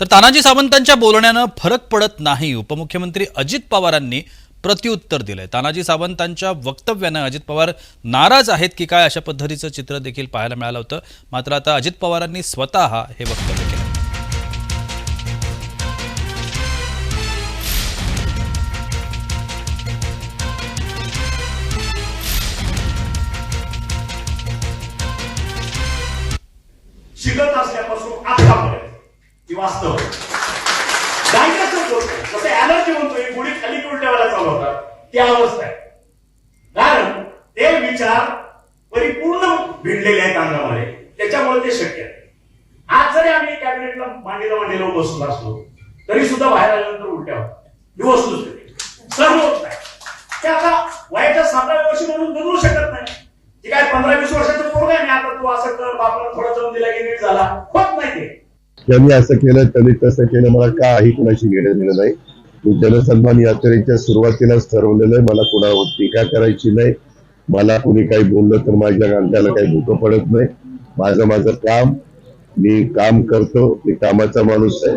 तर तानाजी सावंतांच्या बोलण्यानं फरक पडत नाही. उपमुख्यमंत्री अजित पवारांनी प्रत्युत्तर दिलंय. तानाजी सावंतांच्या वक्तव्यानं अजित पवार नाराज आहेत की काय अशा पद्धतीचं चित्र देखील पाहायला मिळालं होतं. मात्र आता अजित पवारांनी स्वतः हे वक्तव्य केलं. शिकत असल्यापासून वास्तव आहे. होत नाही. जसं एनर्जी म्हणतोय गुढी खाली उलट्यावाला चालू होतात. ती अवस्था आहे. कारण ते विचार परिपूर्ण भिडलेले आहेत अंगामध्ये. त्याच्यामुळे ते शक्य आहे. आज जरी आम्ही कॅबिनेटला मांडीला मांडीला बसलो असलो तरी सुद्धा बाहेर आल्यानंतर उलट्या होतात. वस्तूच सर्व होत नाही. ते आता वयाच्या सातव्या वर्षी म्हणून बदलू शकत नाही. जे काय पंधरा वीस वर्षाचं पोरग आहे. मी आता तू असं कर बापाला थोडा जाऊन दिला की नीट झाला. होत नाही ते. त्यांनी असं केलं त्यांनी तसं केलं मला काही कुणाशी घेणं दिलं नाही. मी जनसन्मान यात्रेच्या सुरुवातीलाच ठरवलेलं आहे मला कुणावर टीका करायची नाही. मला कुणी काही बोललं तर माझ्या गांध्याला काही धोकं पडत नाही. माझं माझं काम मी काम करतो मी कामाचा माणूस आहे.